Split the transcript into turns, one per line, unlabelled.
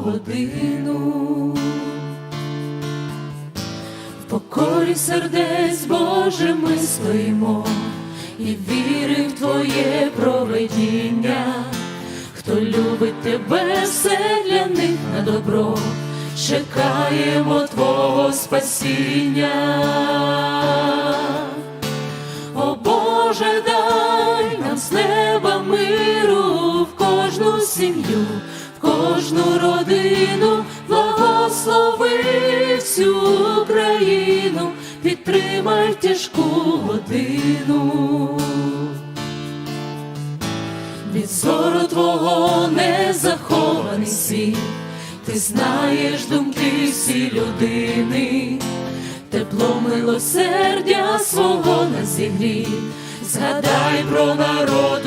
годину. В покорі сердець, Боже, ми стоїмо і віримо в Твоє проведіння. Хто любить тебе, все для них на добро, чекаємо Твого спасіння. О Боже, дай нам з неба миру в кожну сім'ю, кожну родину, благослови всю Україну, підтримай тяжку годину. Від зору твого не захований світ, ти знаєш думки всі людини, тепло милосердя свого на зігрі, згадай про народ